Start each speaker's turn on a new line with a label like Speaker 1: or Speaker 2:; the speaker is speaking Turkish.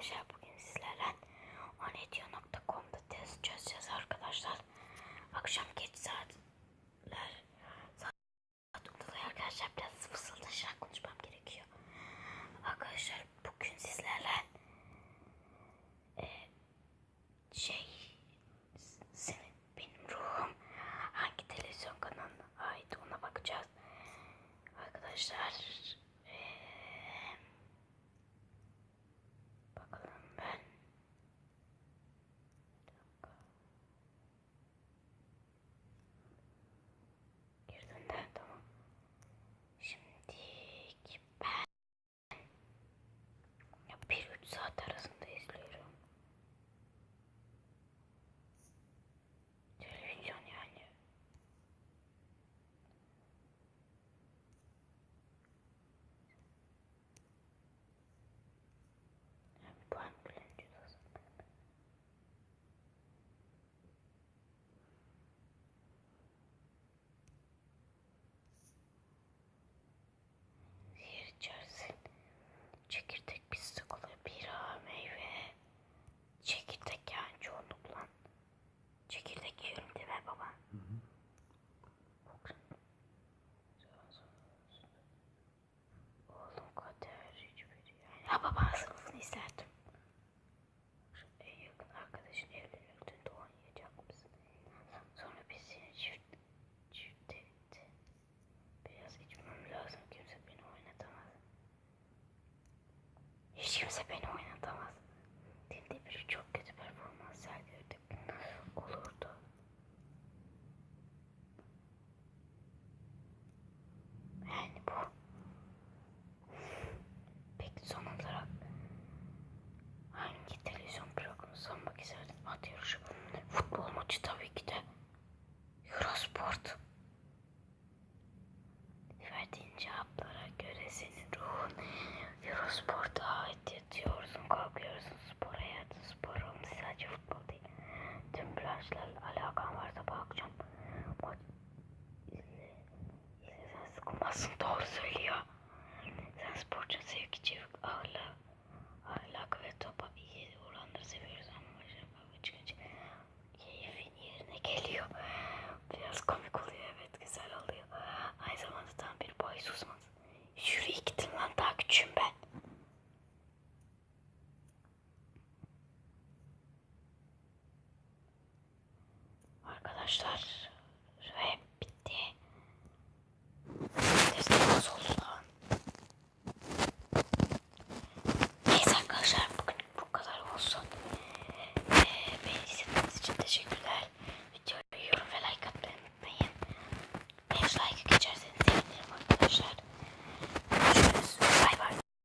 Speaker 1: arkadaşlar bu Dieu, ça peut. Asıl doğru söylüyor. Sen sporcunun sevgi, çevik, ağırlığı, ahlak ve topa iyi oranları seviyoruz ama başarılı çıkınca keyfin yerine geliyor. Biraz komik oluyor evet güzel oluyor. Aynı zamanda tam bir boy susmaz. Jüri gittim lan daha küçüğüm ben. Arkadaşlar Teşekkürler.